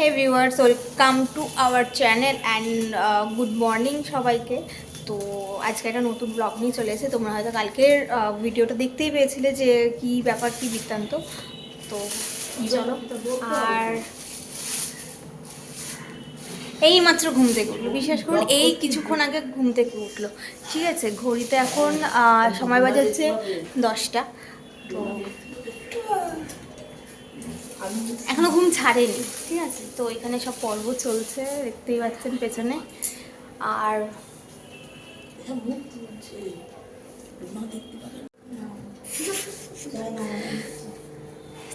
Hey viewers welcome to our channel and good morning সবাইকে। তো আজকে একটা নতুন ব্লগ নিয়ে চলে এসেছে। তোমরা হয়তো কালকের ভিডিওটা দেখতেই পেয়েছিলে যে কি ব্যাপার কি বৃত্তান্ত। তো চলো আর এই মাত্র ঘুম থেকে উঠল। বিশ্বাস করুন এই কিছুক্ষণ আগে ঘুম থেকে উঠল। ঠিক আছে ঘড়িতে এখন সময় বাজাচ্ছে দশটা। তো এখনও ঘুম ছাড়েনি। ঠিক আছে তো এখানে সব পর্ব চলছে দেখতেই পাচ্ছেন পেছনে। আর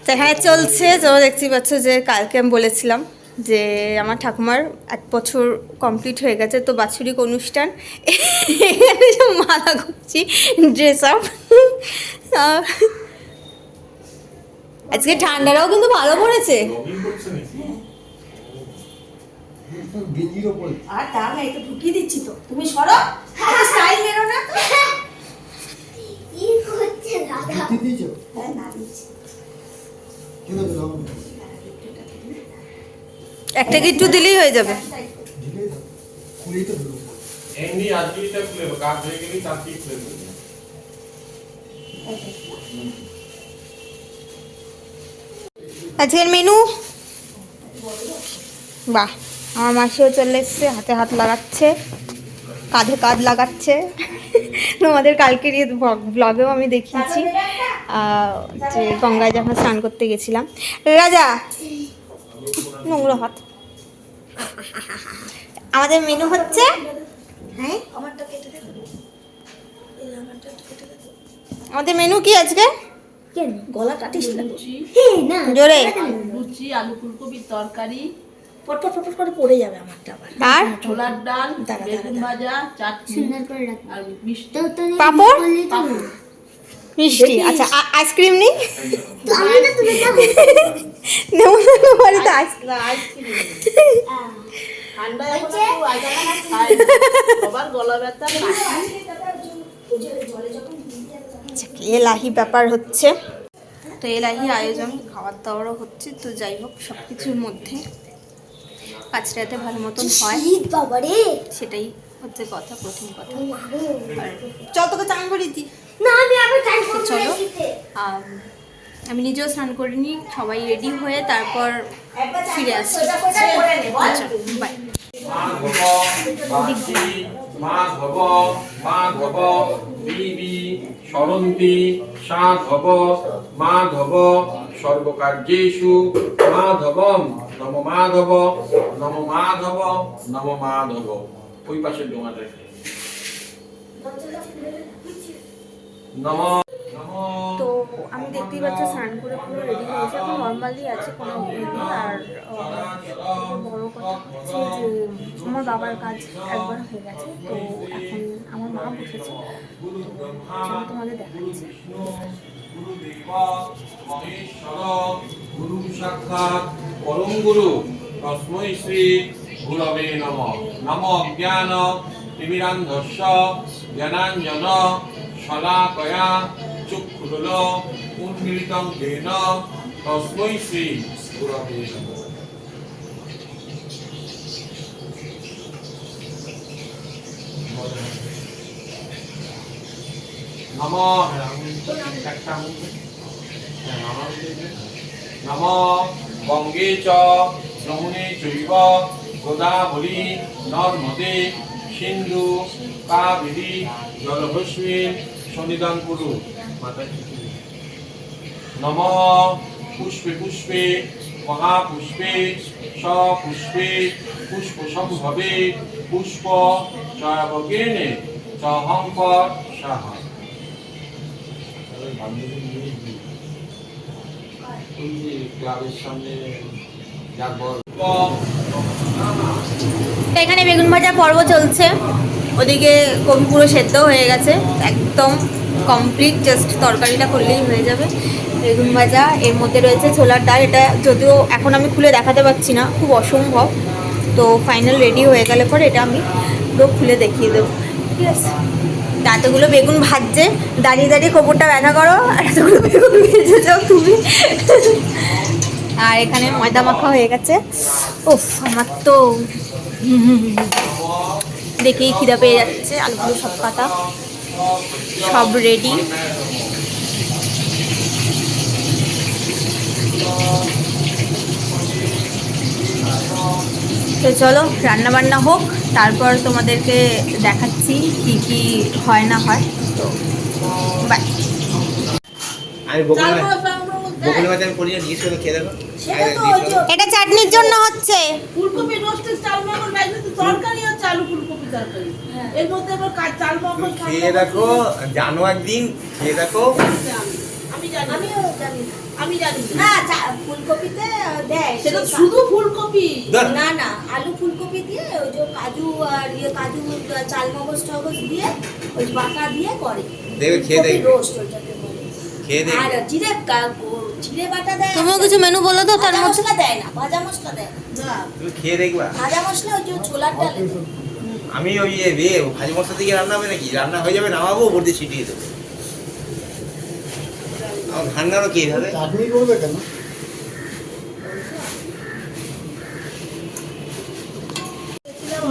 তো এখানে চলছে তো দেখতেই পাচ্ছ যে কালকে আমি বলেছিলাম যে আমার ঠাকুমার এক বছর কমপ্লিট হয়ে গেছে তো বাৎসরিক অনুষ্ঠান। এখানে সব মালা করছি ড্রেস আপ আজকে ঠান্ডাটাও কিন্তু ভালো পড়েছে। আর তা না ঢুকিয়ে দিচ্ছি তো। তুমি সরো। স্টাইল মেরো না তো। দিয়েছ? হ্যাঁ না দিচ্ছি। একটা গিট্টু দিলেই হয়ে যাবে। খুলে দেবো কাজ হয়ে গেলেই তাড়াতাড়ি খুলে দেবো আজকের মেনু বাহ, আমার মাসিও চলে এসছে, হাতে হাত লাগাচ্ছে, কাঁধে কাঁধ লাগাচ্ছে। তোমাদের কালকের ব্লগেও আমি দেখিয়েছি যে গঙ্গায় যখন স্নান করতে গেছিলাম। রাজা, নোংরা হাত। আমাদের মেনু হচ্ছে হ্যাঁ? আমাদের মেনু কি আজকে? গলা কাটিস না জোরে। লুচি আলু ফুলকপির তরকারি। পটপট পটপট করে পড়ে যাবে আমারটা আবার। আর ছোলার ডাল বেগুন ভাজা চাটনি আর মিষ্টি। পাপড়? মিষ্টি। আচ্ছা আইসক্রিম নেই? নেব না তো বাড়িতে আইসক্রিম গলা ব্যথা এলাহি ব্যাপার হচ্ছে। তো এলাহি আয়োজন খাবার দাবারও হচ্ছে তো যাই হোক সব কিছুর মধ্যে কাজটাতে ভালো মতন হয়। সেটাই হচ্ছে কথা প্রথম কথা। আর চল তোকে চান করে দিই। না আমি আবার টাইম তো চলো। আমি নিজেও স্নান করিনি সবাই রেডি হয়ে তারপর ফিরে আসছি বাই মাধব বাসি মাধব মাধব দেবী সরন্তি সাধব মাধব সর্বকার্যেষু মাধবম নম মাধব নম মাধব নম মাধব। ওই পাশের ডোঙাটা নম নম। আমি দেখতেই পাচ্ছি স্নান করে পুরো রেডি হয়েছে এখন নর্মালি আছে কোনো ইয়ে আর বড় কথা হচ্ছে যে আমার বাবার কাজ একবার হয়ে গেছে, তো এখন আমার মা বসেছে। তোমাদের দেখাচ্ছি। জ্ঞান, তিমিরান্ধস্য, জ্ঞানাঞ্জন শলাকয়া চক্ষুরল উন্মীলিতং তেন তস্মৈ শ্রী গুরবে নম। বঙ্গে চৈব নর্মদে, সিন্ধু, কাবেরী জলভস্মিন সনিধান কুরু। মাতা নম পুষ্পে পুষ্পে মহাপুষ্পে সপুষ্পে পুষ্প সম্ভবে পুষ্প চয়বগেনে চহংকর সাহা। বান্ধবী নিয়ে গিয়ে ওই যে ক্লাবের সামনে এখানে বেগুন ভাজা পর্ব চলছে। ওদিকে কবি পুরো সেদ্ধ হয়ে গেছে একদম কমপ্লিট জাস্ট তরকারিটা করলেই হয়ে যাবে। বেগুন ভাজা, এর মধ্যে রয়েছে ছোলার ডাল। এটা যদিও এখন আমি খুলে দেখাতে পারছি না, খুব অসম্ভব। তো ফাইনাল রেডি হয়ে গেলে পরে এটা আমি পুরো খুলে দেখিয়ে দেবো। ঠিক আছে? এতগুলো বেগুন ভাজছে, দাঁড়িয়ে দাঁড়িয়ে কোমরটা ব্যথা করো, আর এতগুলো বেগুন ভেজে যাও তুমি। আর এখানে ময়দা মাখা হয়ে গেছে। উফ, আমার তো দেখেই খিদা পেয়ে যাচ্ছে, আলুগুলো সব কাটা। সব রেডি তো চলো রান্না বান্না হোক তারপর তোমাদেরকে দেখাচ্ছি কি কি হয় না হয় তো বাই এটা চাটনির জন্য হচ্ছে। ফুলকপি রোস্টেড চাল তরকারি তরকারি এর মধ্যে আবার চাল মগজ খেয়ে দেখো জানো একদিন খেয়ে দেখো। আমি জানি। আমিও জানি। আমি জানি। না ফুলকপিতে দেয়। সেটা শুধু ফুলকপি? না। না আলু ফুলকপি দিয়ে ওই যে কাজু আর ইয়ে কাজু চাল মগজ টগজ দিয়ে ওই বাটা দিয়ে করে। দেখবে খেয়ে দেখবে। রোস্ট ওইটাকে বলে। খেয়ে আর জিরে জিরে বাটা দেয় কিছু মেনু বলো তো তার মশলা দেয় না ভাজা মশলা দেয় না। তুমি খেয়ে দেখবা। ভাজা মশলা ওই যে ছোলার ডালে। আমি ওই যে রে ভাজি মশলা থেকে রান্না হবে নাকি? রান্না হয়ে যাবে নামাবো ওপর দিয়ে ছিটিয়ে দেবো। আমার ঠান্ডারও কি হবে চাটনি করবে কেন?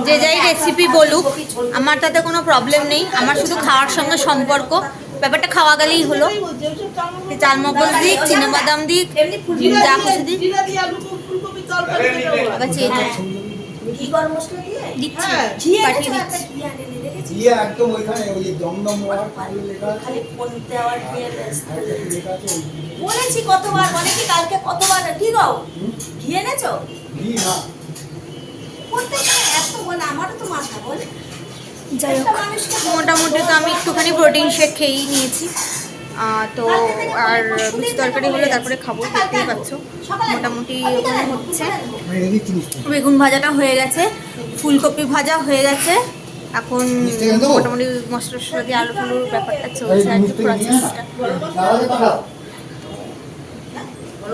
যে যাই রেসিপি বলুক আমার তাতে কোনো প্রবলেম নেই। আমার শুধু খাওয়ার সঙ্গে সম্পর্ক। ব্যাপারটা খাওয়া গেলেই হলো। চাল মগজ- দিক বাদাম দিক যা খুশি দিক। বলেছি কতবার অনেকে কালকে কতবার? কি গাও ঘি এনেছো? যাই হোক মোটামুটি তো আমি একটুখানি প্রোটিন শেক খেয়েই নিয়েছি। তো আর লুচি তরকারি হলে তারপরে খাব দেখতেই পাচ্ছ। মোটামুটি হচ্ছে। বেগুন ভাজাটা হয়ে গেছে। ফুলকপি ভাজা হয়ে গেছে। এখন? মোটামুটি মশলা টসলা দিয়ে আলু ফুলুর ব্যাপারটা চলছে আর কি প্রসেসটা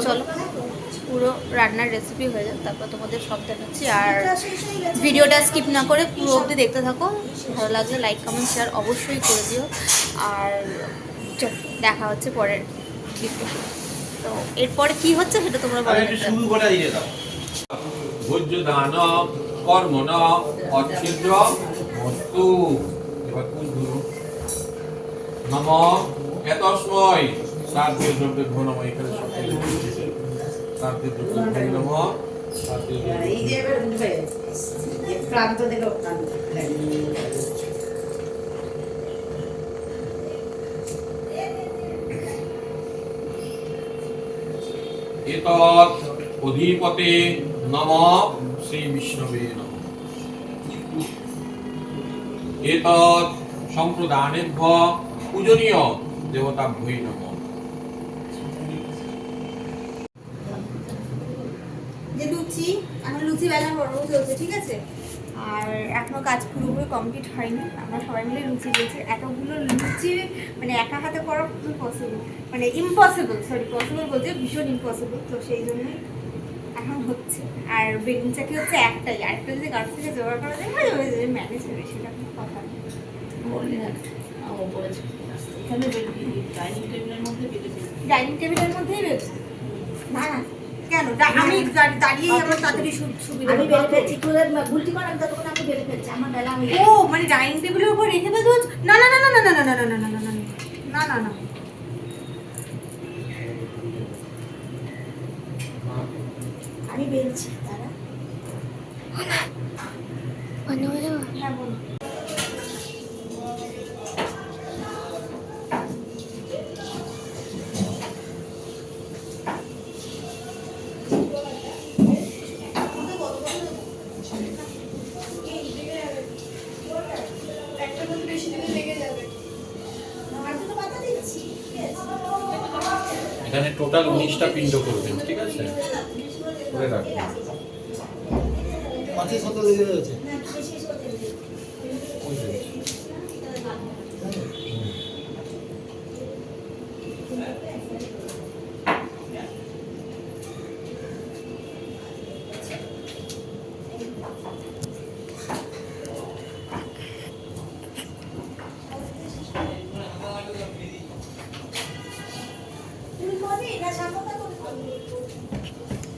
চলো পুরো রান্নার রেসিপি হয়ে যাক তারপর তোমাদের সব দেখাচ্ছি। আর ভিডিওটা স্কিপ না করে পুরো অবধি দেখতে থাকো। ভালো লাগলে লাইক কমেন্ট শেয়ার অবশ্যই করে দিও। আর দেখা হচ্ছে পরের তো। এরপরে কি হচ্ছে সেটা তোমরা আমি বলো শুরু করে দিয়ে দাও। ভোজ্য দান কর্ম ন বস্তু এবার নম। এতস্ময়। সার্থীয় দ্রব্যে ঘনম এখানে সার্থীয় দ্রব্যে ঘনম প্রান্ত থেকে অধিপতে নম শ্রী বিষ্ণবে নম এতৎ সম্প্রদানেভ্য পূজনীয় দেবতাভ্যই নম যে লুচি এখন লুচি বেলা বড় চলছে, ঠিক আছে? আর এখনও কাজ পুরোপুরি কমপ্লিট হয়নি। আমরা সবাই মিলে লুচি দিয়েছি। এতগুলো লুচি মানে একা হাতে করা পসিবল মানে ইম্পসিবল সরি পসিবল বলতে ভীষণ ইম্পসিবল তো সেই জন্যই এখন হচ্ছে আর বেগুন চাকি হচ্ছে একটাই আরেকটা যদি গাছ থেকে জোগাড় করা যায় হয়ে যাবে ম্যানেজ হবে সেটা কোনো কথা নেই না এখানে ডাইনিং টেবিলের মধ্যেই রয়েছে না না কেন আমি দা- দাঁড়িয়েই আমার তাড়াতাড়ি সুবিধা আমি। বেলে ফেলছি গুলটি করার তখন আমি বেলে ফেলছি আমার বেলা আমি ও মানে ডাইনিং টেবিলের উপর রেখে হচ্ছে না না না না না না না না না না না না না না না না আমি বেলছি তারা? হ্যাঁ বলো। এখানে টোটাল উনিশটা পিণ্ড করবেন ঠিক আছে? করে রাখবেন পাঁচে শত লেগে রয়েছে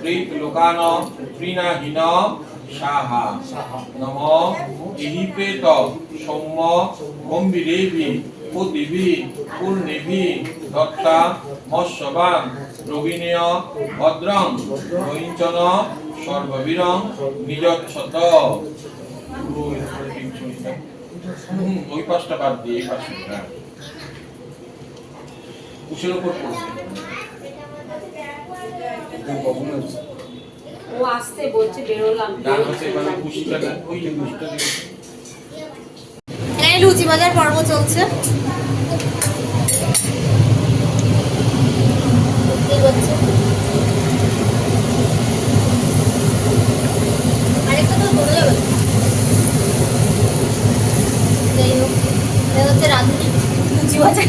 প্রেত লোকান তৃণাহীন সাহা নম এহি প্রেত সৌম্য গম্ভীরেভি পতিভি পূর্ণেভি দত্তা মৎস্যবান রবিনেয় ভদ্রং রহিঞ্চন সর্ববীরং নিজচ্ছত ওই পাশটা বাদ দিয়ে পাশে হ্যাঁ উপর পড়ছে। ও আসতে বলছে বেরোলাম। মানে লুচি বাজার পর্ব চলছে দেখতেই পাচ্ছেন। আরেকটা তো বড় যাবে যাই হোক এটা হচ্ছে রাঁধুনি লুচি বাজার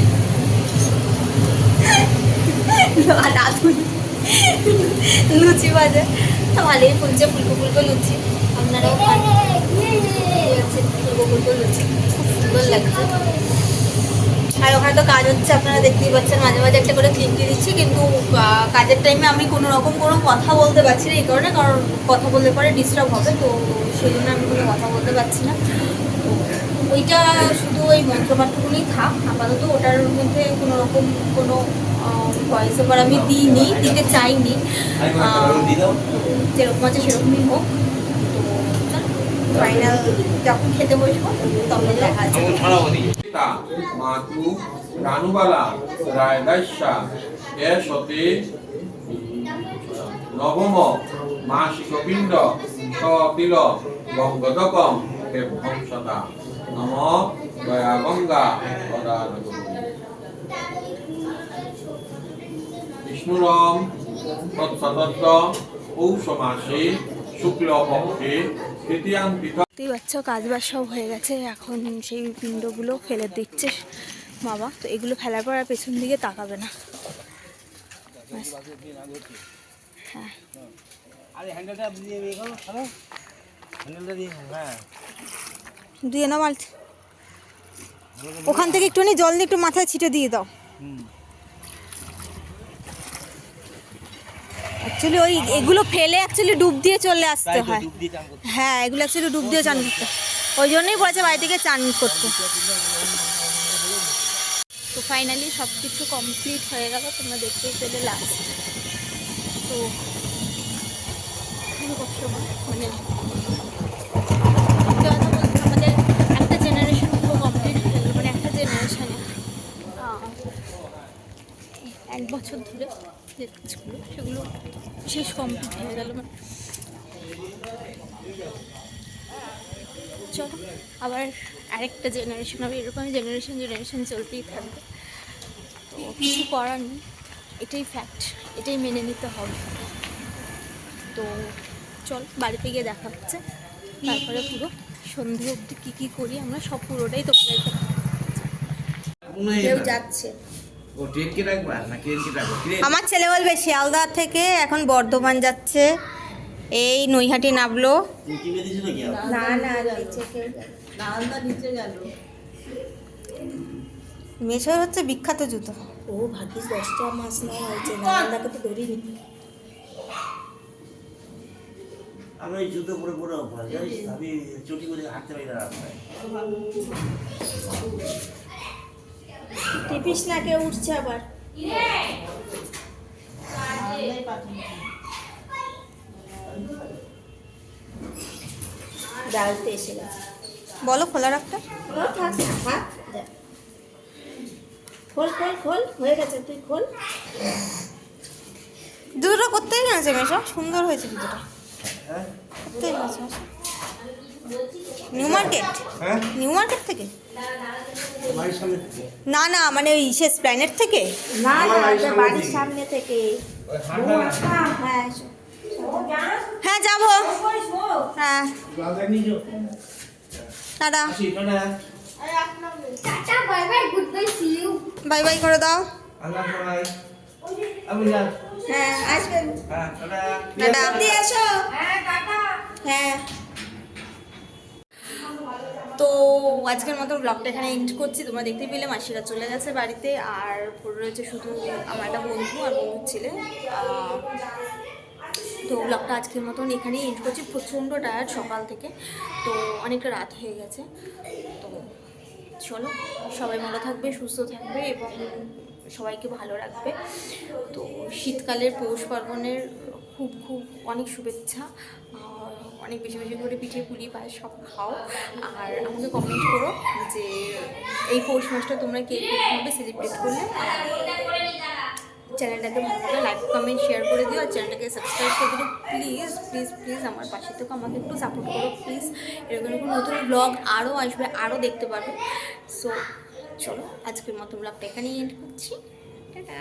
না, রাঁধুনি লুচি বাজার ভালোই ফুলছে ফুলকো ফুলকো লুচি আপনারাও খান এই হচ্ছে ফুলকো ফুলকো লুচি খুব সুন্দর লাগছে আর ওখানে তো কাজ হচ্ছে আপনারা দেখতেই পাচ্ছেন, মাঝে মাঝে একটা করে ক্লিপ দিচ্ছি, কিন্তু কাজের টাইমে আমি কোনো রকম কোনো কথা বলতে পারছি না এই কারণে, কারণ কথা বললে পরে ডিস্টার্ব হবে, তো সেই জন্য আমি কোনো কথা বলতে পারছি না। ওইটা শুধু ওই মন্ত্রপাঠগুলোই থাক, আপাতত ওটার মধ্যে কোনো রকম কোনো ভয়েস ওভার আমি দিইনি, দিতে চাইনি। যেরকম আছে সেরকমই হোক। ফাইনাল যখন খেতে বসবো, তখন দেখা যাবে পিতা মাতু রানুবালা রায়দাস্যা এ সতে নবম মাসিক পিণ্ড সতিল গঙ্গদকম হে ভংসতা নম দয়া গঙ্গা গদানগরী বিষ্ণুরম তৎসতত্ত পৌষ মাসে শুক্ল পক্ষে তৃতীয়ান্তিক দেখতেই পাচ্ছ কাজ বাজ সব হয়ে গেছে। এখন সেই পিণ্ডগুলো ফেলে দিচ্ছে। বাবা তো এগুলো ফেলার পর আর পেছন দিকে তাকাবে না। হ্যাঁ। দিয়ে হ্যাঁ। দিয়ে নাও মাল ওখান থেকে একটুখানি জল দিয়ে একটু মাথায় ছিটে দিয়ে দাও। অ্যাকচুয়ালি ওই এগুলো ফেলে অ্যাকচুয়ালি ডুব দিয়ে চলে আসতে হয়। হ্যাঁ এগুলো অ্যাকচুয়ালি ডুব দিয়ে চান করতে। ওই জন্যই বলেছে বাড়ি থেকে চান করতে। তো ফাইনালি সব কিছু কমপ্লিট হয়ে গেল, তোমরা দেখতেই পেলে লাস্ট তো মানে আমাদের একটা কমপ্লিট হয়ে গেল মানে একটা জেনারেশনে এক বছর ধরে যে কাজগুলো, সেগুলো শেষ কমপ্লিট হয়ে গেল। মানে চলো। আবার আরেকটা জেনারেশন হবে এরকম জেনারেশন জেনারেশন চলতেই থাকবে। তো কিছু করার নেই। এটাই ফ্যাক্ট এটাই মেনে নিতে হবে। তো চল বাড়িতে গিয়ে দেখা হচ্ছে। তারপরে পুরো সন্ধে অবধি কী কী করি আমরা সব পুরোটাই তোমাদেরকে কেউ যাচ্ছে। ও ট্রেন কে রাখবা? না ট্রেন কে রাখব? ট্রেন আমার ছেলে বলবে শিয়ালদা থেকে এখন বর্ধমান যাচ্ছে। এই নৈহাটি নামলো? না না হচ্ছে বিখ্যাত জুতো। ও ভাগ্যিস দশটা মাছ নেওয়া হয়েছে নান্দাকে তো ধরিনি। আমি ওই জুতো পরে পরে অভ্যাস আমি চটি করে হাঁটতে পারি না রাস্তায়। টিপিস না কেউ উঠছে আবার? ডালতে এসে গেছে। বলো খোলা রাখতে ও থাক থাক খোল খোল খোল হয়ে গেছে তুই খোল। জুতোটা করতেই গেছে মেশো সুন্দর হয়েছে হ্যাঁ করতেই গেছে নিউ মার্কেট হ্যাঁ? নিউ মার্কেট থেকে? বাড়ির সামনে থেকে? না না মানে ওই শেষ প্ল্যানেট থেকে? না না বাড়ির সামনে থেকে। না হ্যাঁ, হ্যাঁ। হ্যাঁ যাব। হ্যাঁ। Tata. Bye bye goodbye see you. Bye bye করে দাও। হ্যাঁ আসবেন হ্যাঁ টাটা। দিয়ে হ্যাঁ তো আজকের মতো ব্লগটা এখানে এন্ড করছি। তোমরা দেখতে পেলে মাসিরা চলে গেছে বাড়িতে। আর পড়ে রয়েছে শুধু আমার একটা বন্ধু আর বন্ধুর ছেলে। আহ, তো ব্লগটা আজকের মতন এখানেই এন্ড করছি। প্রচণ্ড টায়ার্ড সকাল থেকে। তো অনেকটা রাত হয়ে গেছে। তো চলো, সবাই ভালো থাকবে, সুস্থ থাকবে এবং সবাইকে ভালো রাখবে। তো শীতকালের পৌষ পার্বণের খুব খুব অনেক শুভেচ্ছা। অনেক বেশি বেশি করে পিঠে পুলি পায়ে সব খাও। আর আমাকে কমেন্ট করো যে এই পৌষ মাসটা তোমরা কে কীভাবে সেলিব্রেট করলে? চ্যানেলটাকে লাইক কমেন্ট শেয়ার করে দিও আর চ্যানেলটাকে সাবস্ক্রাইব করে দিও। প্লিজ প্লিজ প্লিজ আমার পাশে থেকে, আমাকে একটু সাপোর্ট করো প্লিজ এরকম এরকম নতুন ব্লগ আরও আসবে, আরও দেখতে পাবে সো চলো, আজকের মতো ব্লগটা এখানেই এন্ড করছি। টাটা।